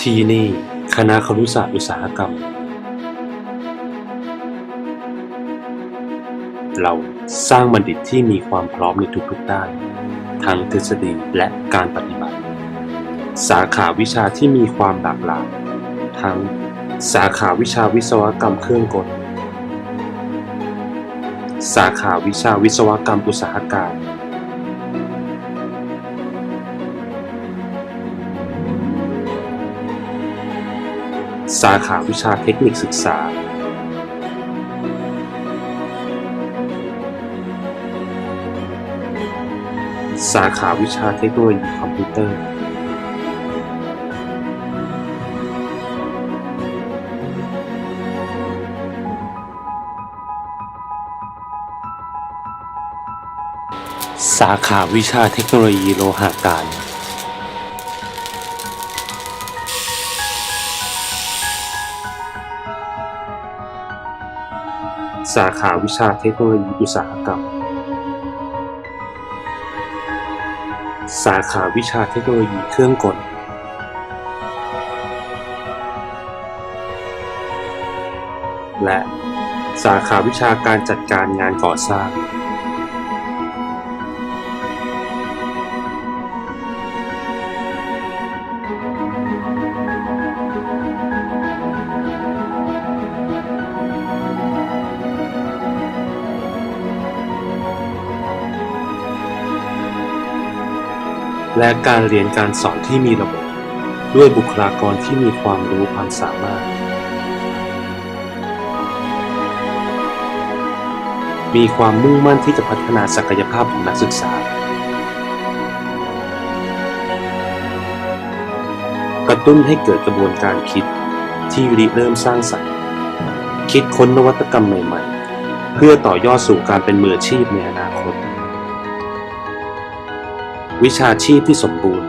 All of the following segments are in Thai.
ที่นี่คณะครุศาสตร์อุตสาหกรรม เราสร้างบัณฑิตที่มีความพร้อมในทุกๆด้าน ทั้งทฤษฎีและการปฏิบัติ สาขาวิชาที่มีความหลากหลายทั้งสาขาวิชาวิศวกรรมเครื่องกล สาขาวิชาวิศวกรรมอุตสาหการ สาขาวิชาเทคนิคศึกษาสาขาวิชาเทคโนโลยีคอมพิวเตอร์ สาขาวิชาเทคโนโลยีโลหะการ สาขาวิชาเทคโนโลยีอุตสาหกรรม สาขาวิชาเทคโนโลยีเครื่องกล และสาขาวิชาการจัดการงานก่อสร้าง และการเรียนการสอนที่มีระบบ ด้วยบุคลากรที่มีความรู้ความสามารถ มีความมุ่งมั่นที่จะพัฒนาศักยภาพของนักศึกษา กระตุ้นให้เกิดกระบวนการคิดที่ริเริ่มสร้างสรรค์ คิดค้นนวัตกรรมใหม่ ๆ เพื่อต่อยอดสู่การเป็นมืออาชีพในอนาคต วิชาชีพที่สมบูรณ์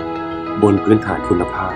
บนพื้นฐานคุณภาพ